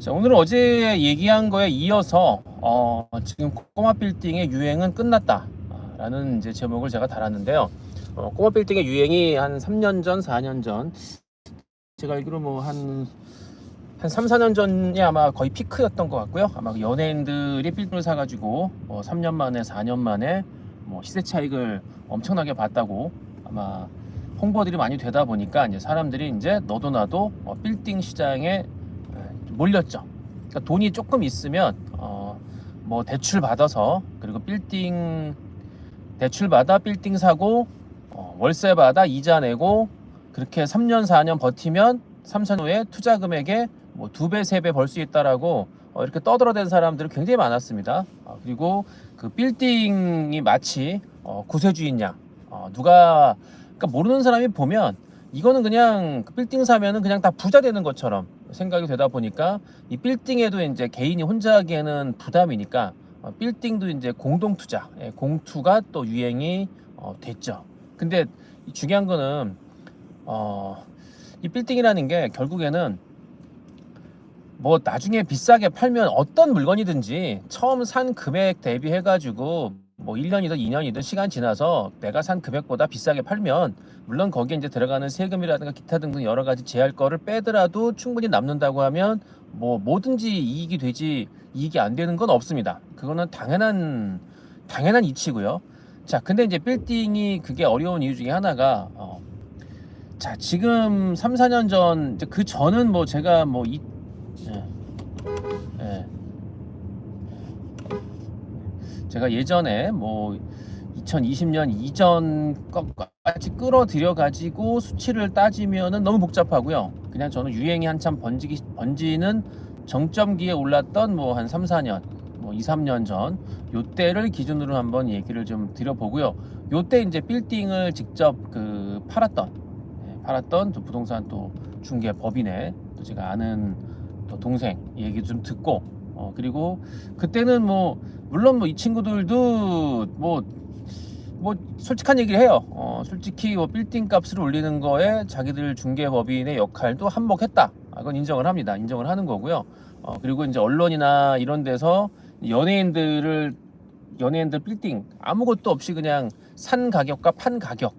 자, 오늘은 어제 얘기한 거에 이어서 어, 지금 꼬마 빌딩의 유행은 끝났다 라는 이제 제목을 제가 달았는데요. 어, 꼬마 빌딩의 유행이 한 3년 전, 4년 전 제가 알기로 뭐한한 3, 4년 전이 아마 거의 피크였던 것 같고요. 아마 그 연예인들이 빌딩을 사가지고 뭐 3년 만에, 4년 만에 뭐 시세 차익을 엄청나게 봤다고 아마 홍보들이 많이 되다 보니까 이제 사람들이 이제 너도 나도 어, 빌딩 시장에 에, 몰렸죠. 그러니까 돈이 조금 있으면 어, 뭐 대출 받아서 그리고 빌딩 대출 받아 빌딩 사고 어, 월세 받아 이자 내고 그렇게 3년 4년 버티면 3, 4년 후에 투자 금액의 뭐두 배, 세 배 벌 수 있다라고 어, 이렇게 떠들어댄 사람들이 굉장히 많았습니다. 어, 그리고 그 빌딩이 마치 어, 구세주의냐 어, 누가 그러니까 모르는 사람이 보면 이거는 그냥 그 빌딩 사면은 그냥 다 부자 되는 것처럼 생각이 되다 보니까 이 빌딩에도 이제 개인이 혼자 하기에는 부담이니까 어, 빌딩도 이제 공동 투자, 예, 공투가 또 유행이 어, 됐죠. 근데 이 중요한 거는 어, 이 빌딩이라는 게 결국에는 뭐 나중에 비싸게 팔면 어떤 물건이든지 처음 산 금액 대비해 가지고 뭐 1년이든 2년이든 시간 지나서 내가 산 금액보다 비싸게 팔면 물론 거기에 이제 들어가는 세금이라든가 기타 등등 여러 가지 제할 거를 빼더라도 충분히 남는다고 하면 뭐 뭐든지 이익이 되지 이익이 안 되는 건 없습니다. 그거는 당연한 당연한 이치고요. 자, 근데 이제 빌딩이 그게 어려운 이유 중에 하나가 어, 자, 지금 3, 4년 전 그 전은 뭐 제가 뭐 이, 예, 예. 제가 예전에 뭐 2020년 이전 것까지 끌어들여 가지고 수치를 따지면은 너무 복잡하고요. 그냥 저는 유행이 한참 번지기 번지는 정점기에 올랐던 뭐 한 3, 4년, 뭐 2, 3년 전 요때를 기준으로 한번 얘기를 좀 드려보고요. 요때 이제 빌딩을 직접 그 팔았던 예, 팔았던 또 부동산 또 중개 법인의 또 제가 아는 또 동생 얘기 좀 듣고 어 그리고 그때는 뭐 물론 뭐 이 친구들도 뭐뭐 솔직한 얘기를 해요. 어, 솔직히 뭐 빌딩 값을 올리는 거에 자기들 중개법인의 역할도 한몫했다. 아, 그건 인정을 합니다. 인정을 하는 거고요. 어, 그리고 이제 언론이나 이런 데서 연예인들을 연예인들 빌딩 아무것도 없이 그냥 산 가격과 판 가격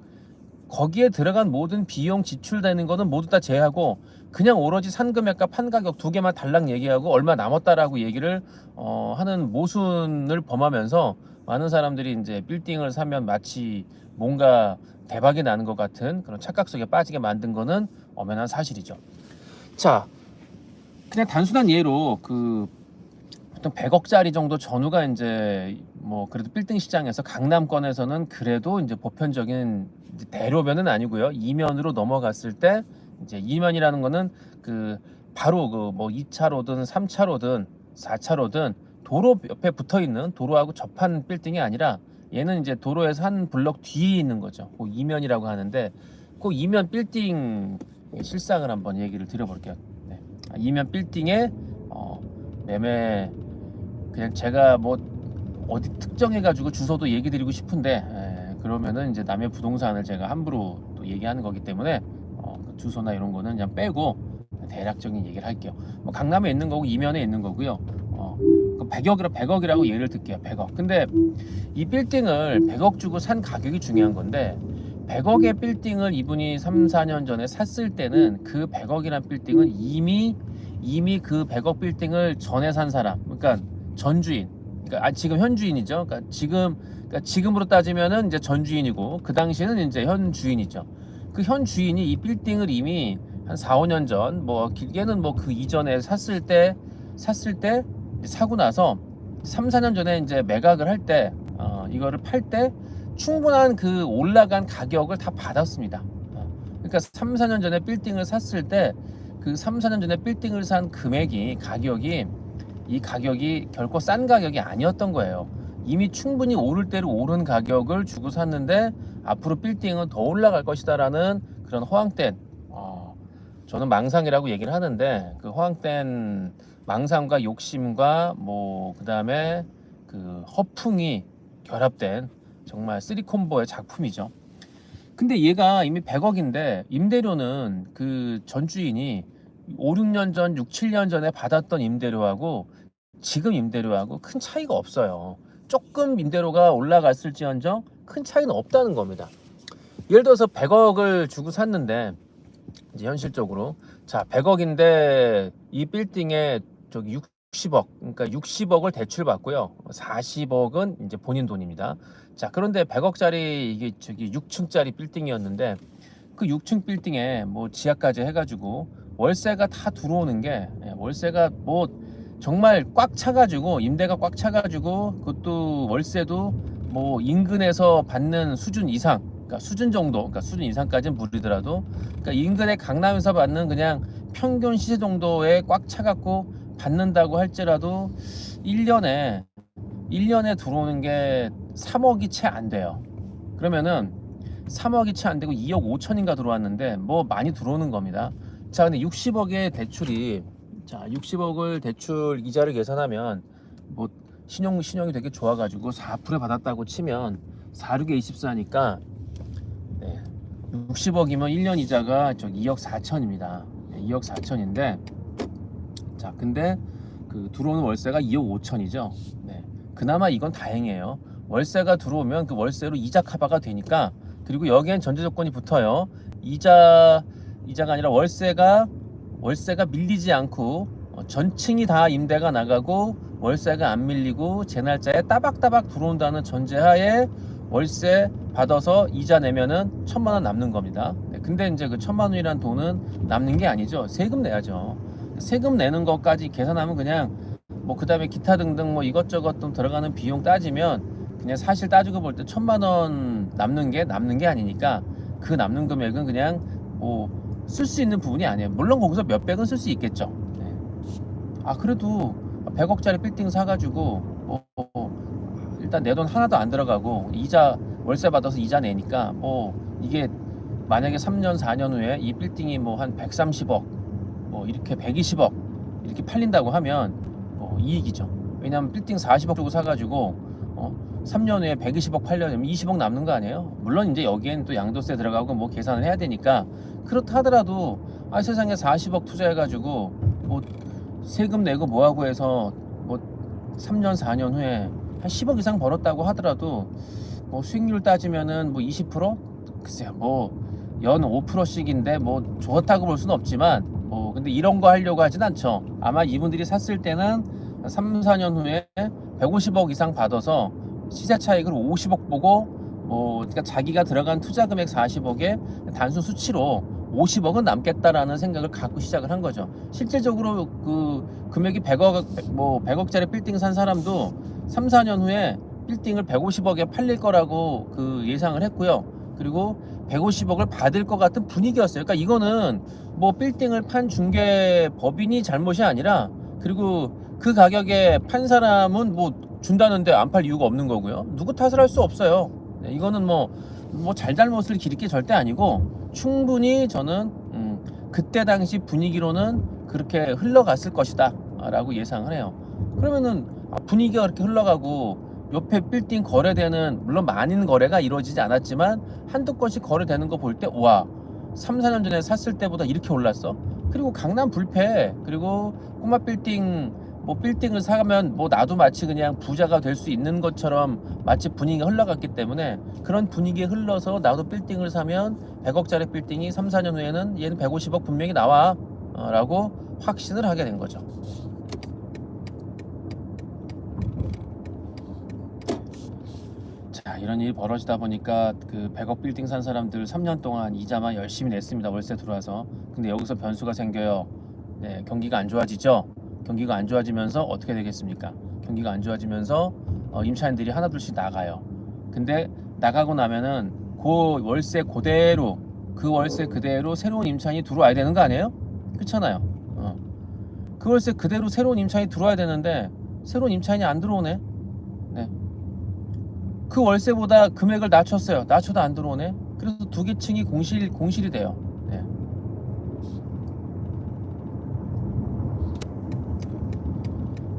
거기에 들어간 모든 비용 지출되는 거는 모두 다 제하고 그냥 오로지 산 금액과 판 가격 두 개만 달랑 얘기하고 얼마 남았다라고 얘기를 어, 하는 모순을 범하면서 많은 사람들이 이제 빌딩을 사면 마치 뭔가 대박이 나는 것 같은 그런 착각 속에 빠지게 만든 거는 엄연한 사실이죠. 자, 그냥 단순한 예로 그 보통 100억짜리 정도 전후가 이제 뭐 그래도 빌딩 시장에서 강남권에서는 그래도 이제 보편적인 대로변은 아니고요. 이면으로 넘어갔을 때 이제 이면이라는 거는 그 바로 그 뭐 2차로든 3차로든 4차로든 도로 옆에 붙어 있는 도로하고 접한 빌딩이 아니라 얘는 이제 도로에서 한 블럭 뒤에 있는 거죠. 그 이면이라고 하는데 그 이면 빌딩 실상을 한번 얘기를 드려볼게요. 네. 아, 이면 빌딩의 어, 매매 그냥 제가 뭐 어디 특정해 가지고 주소도 얘기 드리고 싶은데 에, 그러면은 이제 남의 부동산을 제가 함부로 또 얘기하는 거기 때문에 주소나 이런 거는 그냥 빼고 대략적인 얘기를 할게요. 뭐 강남에 있는 거고 이면에 있는 거고요. 어, 그 100억이라 100억이라고 예를 들게요. 100억. 근데 이 빌딩을 100억 주고 산 가격이 중요한 건데 100억의 빌딩을 이분이 3, 4년 전에 샀을 때는 그 100억이란 빌딩은 이미 이미 그 100억 빌딩을 전에 산 사람, 그러니까 전주인, 그러니까 아, 지금 현주인이죠. 그러니까 지금 그러니까 지금으로 따지면은 이제 전주인이고 그 당시에는 이제 현 주인이죠. 그 현 주인이 이 빌딩을 이미 한 4, 5년 전, 뭐 길게는 뭐 그 이전에 샀을 때 샀을 때 사고 나서 3, 4년 전에 이제 매각을 할 때 어, 이거를 팔 때 충분한 그 올라간 가격을 다 받았습니다. 어, 그러니까 3, 4년 전에 빌딩을 샀을 때 그 3, 4년 전에 빌딩을 산 금액이 가격이 이 가격이 결코 싼 가격이 아니었던 거예요. 이미 충분히 오를 대로 오른 가격을 주고 샀는데 앞으로 빌딩은 더 올라갈 것이다라는 그런 허황된 어, 저는 망상이라고 얘기를 하는데 그 허황된 망상과 욕심과 뭐 그다음에 그 허풍이 결합된 정말 쓰리콤보의 작품이죠. 근데 얘가 이미 100억인데 임대료는 그 전주인이 5, 6년 전, 6, 7년 전에 받았던 임대료하고 지금 임대료하고 큰 차이가 없어요. 조금 임대료가 올라갔을지언정 큰 차이는 없다는 겁니다. 예를 들어서 100억을 주고 샀는데 이제 현실적으로 자 100억인데 이 빌딩에 저기 60억 그러니까 60억을 대출 받고요 40억은 이제 본인 돈입니다 자 그런데 100억짜리 이게 저기 6층짜리 빌딩이었는데 그 6층 빌딩에 뭐 지하까지 해가지고 월세가 다 들어오는 게 예, 월세가 뭐 정말 꽉 차가지고 임대가 꽉 차가지고 그것도 월세도 뭐 인근에서 받는 수준 이상 그러니까 수준 정도 그러니까 수준 이상까지는 무리더라도 그러니까 인근의 강남에서 받는 그냥 평균 시세 정도에 꽉 차갖고 받는다고 할지라도 1년에 1년에 들어오는 게 3억이 채 안 돼요. 그러면은 3억이 채 안 되고 2억 5천인가 들어왔는데 뭐 많이 들어오는 겁니다. 자, 근데 60억의 대출이 자, 60억을 대출 이자를 계산하면 뭐 신용 신용이 되게 좋아 가지고 4% 받았다고 치면 4, 6에 24니까 네. 60억이면 1년 이자가 저 2억 4천입니다. 2억 4천인데 자 근데 그 들어오는 월세가 2억 5천이죠. 네. 그나마 이건 다행이에요. 월세가 들어오면 그 월세로 이자 커버가 되니까 그리고 여기엔 전제 조건이 붙어요. 이자 이자가 아니라 월세가 월세가 밀리지 않고 어, 전층이 다 임대가 나가고 월세가 안 밀리고 제 날짜에 따박따박 들어온다는 전제하에 월세 받아서 이자 내면은 천만 원 남는 겁니다. 네, 근데 이제 그 천만 원이란 돈은 남는 게 아니죠. 세금 내야죠. 세금 내는 것까지 계산하면 그냥 뭐 그다음에 기타 등등 뭐 이것저것 좀 들어가는 비용 따지면 그냥 사실 따지고 볼 때 천만 원 남는 게 남는 게 아니니까 그 남는 금액은 그냥 뭐 쓸 수 있는 부분이 아니에요. 물론 거기서 몇백은 쓸 수 있겠죠. 네. 아 그래도 100억짜리 빌딩 사가지고 뭐 일단 내 돈 하나도 안 들어가고 이자 월세 받아서 이자 내니까 뭐 이게 만약에 3년 4년 후에 이 빌딩이 뭐 한 130억 뭐 이렇게 120억 이렇게 팔린다고 하면 뭐 이익이죠. 왜냐하면 빌딩 40억 주고 사가지고 어 3년 후에 120억 팔려면 20억 남는 거 아니에요? 물론 이제 여기엔 또 양도세 들어가고 뭐 계산을 해야 되니까 그렇다 하더라도 아 세상에 40억 투자해가지고 뭐 세금 내고 뭐하고 해서 뭐 3년 4년 후에 한 10억 이상 벌었다고 하더라도 뭐 수익률 따지면은 뭐 20% 글쎄요 뭐 연 5%씩인데 뭐 좋다고 볼 수는 없지만 뭐 근데 이런 거 하려고 하진 않죠 아마 이분들이 샀을 때는 3, 4년 후에 150억 이상 받아서 시세 차익을 50억 보고 뭐 그러니까 자기가 들어간 투자 금액 40억에 단순 수치로 50억은 남겠다라는 생각을 갖고 시작을 한 거죠. 실질적으로 그 금액이 100억 뭐 100억짜리 빌딩 산 사람도 3, 4년 후에 빌딩을 150억에 팔릴 거라고 그 예상을 했고요. 그리고 150억을 받을 것 같은 분위기였어요. 그러니까 이거는 뭐 빌딩을 판 중개 법인이 잘못이 아니라 그리고 그 가격에 판 사람은 뭐 준다는데 안 팔 이유가 없는 거고요. 누구 탓을 할 수 없어요. 네, 이거는 뭐 뭐 잘잘못을 기릴 게 절대 아니고 충분히 저는 음, 그때 당시 분위기로는 그렇게 흘러갔을 것이다 라고 예상을 해요 그러면은 아, 분위기가 그렇게 흘러가고 옆에 빌딩 거래되는 물론 많은 거래가 이루어지지 않았지만 한두 건씩 거래되는 거 볼 때 와 3, 4년 전에 샀을 때보다 이렇게 올랐어 그리고 강남 불패 그리고 꼬마 빌딩 뭐 빌딩을 사면 뭐 나도 마치 그냥 부자가 될 수 있는 것처럼 마치 분위기가 흘러갔기 때문에 그런 분위기에 흘러서 나도 빌딩을 사면 100억짜리 빌딩이 3, 4년 후에는 얘는 150억 분명히 나와 어, 라고 확신을 하게 된 거죠. 자 이런 일이 벌어지다 보니까 그 100억 빌딩 산 사람들 3년 동안 이자만 열심히 냈습니다 월세 들어와서. 근데 여기서 변수가 생겨요. 네, 경기가 안 좋아지죠 경기가 안 좋아지면서 어떻게 되겠습니까 경기가 안 좋아지면서 어, 임차인들이 하나둘씩 나가요 근데 나가고 나면은 그 월세 그대로 그 월세 그대로 새로운 임차인이 들어와야 되는 거 아니에요 그렇잖아요 어. 그 월세 그대로 새로운 임차인이 들어와야 되는데 새로운 임차인이 안 들어오네 네. 그 월세보다 금액을 낮췄어요. 낮춰도 안 들어오네. 그래서 두 개 층이 공실 공실이 돼요. 네.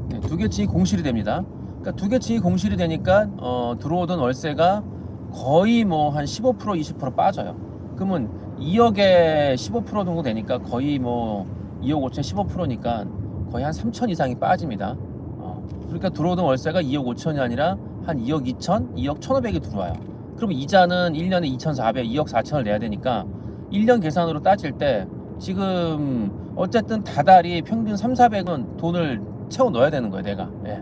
네, 두 개 층이 공실이 됩니다. 그러니까 두 개 층이 공실이 되니까 어, 들어오던 월세가 거의 뭐 한 15% 20% 빠져요. 그러면 2억에 15% 정도 되니까 거의 뭐 2억 5천 15%니까 거의 한 3천 이상이 빠집니다. 어, 그러니까 들어오던 월세가 2억 5천이 아니라 한 2억 2천, 2억 1,500이 들어와요. 그럼 이자는 1년에 2,400, 2억 4천을 내야 되니까 1년 계산으로 따질 때 지금 어쨌든 다달이 평균 3, 400은 돈을 채워 넣어야 되는 거예요, 내가. 예.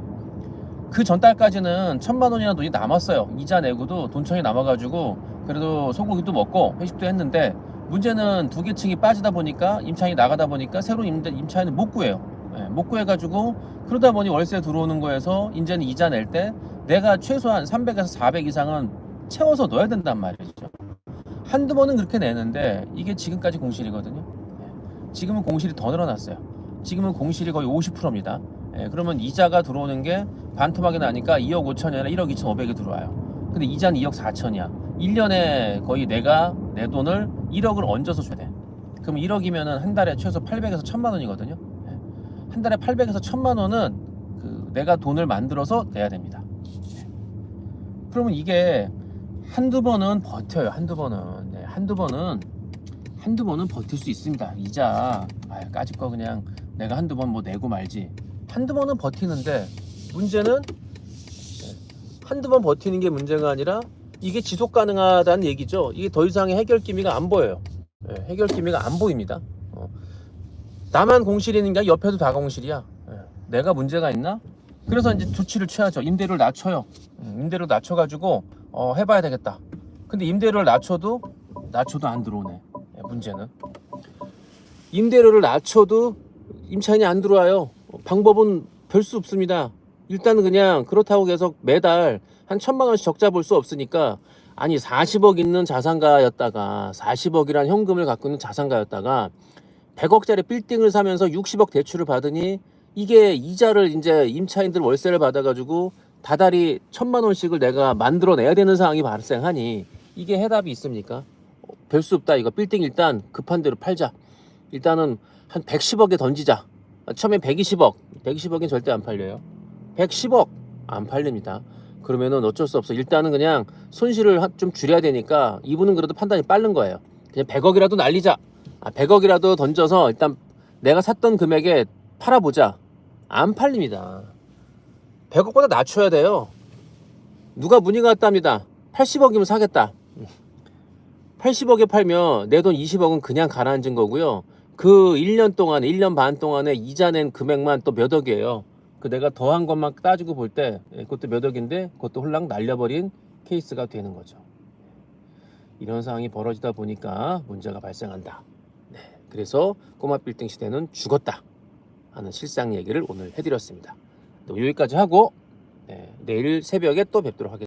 그 전달까지는 천만 원이나 돈이 남았어요. 이자 내고도 돈청이 남아가지고 그래도 소고기도 먹고 회식도 했는데 문제는 두 개 층이 빠지다 보니까 임차인이 나가다 보니까 임대, 임차인을 못 구해요. 예, 못 구해가지고 그러다 보니 월세 들어오는 거에서 이제는 이자 낼 때 내가 최소한 300에서 400 이상은 채워서 넣어야 된단 말이죠. 한두 번은 그렇게 내는데 이게 지금까지 공실이거든요. 예, 지금은 공실이 더 늘어났어요. 지금은 공실이 거의 50%입니다. 예, 그러면 이자가 들어오는 게 반토막이 나니까 2억 5천이 아니라 1억 2천 5백이 들어와요. 근데 이자는 2억 4천이야. 1년에 거의 내가 내 돈을 1억을 얹어서 줘야 돼. 그럼 1억이면은 한 달에 최소 800에서 1000만 원이거든요. 예. 한 달에 800에서 1000만 원은 그 내가 돈을 만들어서 내야 됩니다. 예. 그러면 이게 한두 번은 버텨요. 한두 번은. 네, 한두 번은 한두 번은 버틸 수 있습니다. 이자 아, 까짓 거 그냥 내가 한두 번 뭐 내고 말지. 한두 번은 버티는데 문제는 네, 한두 번 버티는 게 문제가 아니라 이게 지속 가능하다는 얘기죠. 이게 더 이상의 해결 기미가 안 보여요. 예, 해결 기미가 안 보입니다. 어. 나만 공실이는 게 아니라 옆에도 다 공실이야. 예, 내가 문제가 있나? 그래서 이제 조치를 취하죠. 임대료를 낮춰요. 음, 임대료 낮춰가지고 어, 해봐야 되겠다. 근데 임대료를 낮춰도 낮춰도 안 들어오네. 예, 문제는 임대료를 낮춰도 임차인이 안 들어와요. 어, 방법은 별 수 없습니다. 일단은 그냥 그렇다고 계속 매달 한 천만 원씩 적자 볼 수 없으니까 아니 40억 있는 자산가였다가 40억이란 현금을 갖고 있는 자산가였다가 100억짜리 빌딩을 사면서 60억 대출을 받으니 이게 이자를 이제 임차인들 월세를 받아가지고 다달이 천만 원씩을 내가 만들어내야 되는 상황이 발생하니 이게 해답이 있습니까? 별 수 없다 이거 빌딩 일단 급한 대로 팔자 일단은 한 110억에 던지자 처음에 120억. 120억엔 절대 안 팔려요. 110억 안 팔립니다. 그러면은 어쩔 수 없어. 일단은 그냥 손실을 하- 좀 줄여야 되니까 이분은 그래도 판단이 빠른 거예요. 그냥 100억이라도 날리자. 아, 100억이라도 던져서 일단 내가 샀던 금액에 팔아보자. 안 팔립니다. 100억보다 낮춰야 돼요. 누가 문의가 왔답니다. 80억이면 사겠다. 80억에 팔면 내 돈 20억은 그냥 가라앉은 거고요. 그 1년 동안, 1년 반 동안에 이자 낸 금액만 또 몇 억이에요. 그 내가 더한 것만 따지고 볼 때 그것도 몇 억인데 그것도 홀랑 날려버린 케이스가 되는 거죠. 이런 상황이 벌어지다 보니까 문제가 발생한다. 네, 그래서 꼬마 빌딩 시대는 죽었다 하는 실상 얘기를 오늘 해드렸습니다. 또 여기까지 하고 네, 내일 새벽에 또 뵙도록 하겠습니다.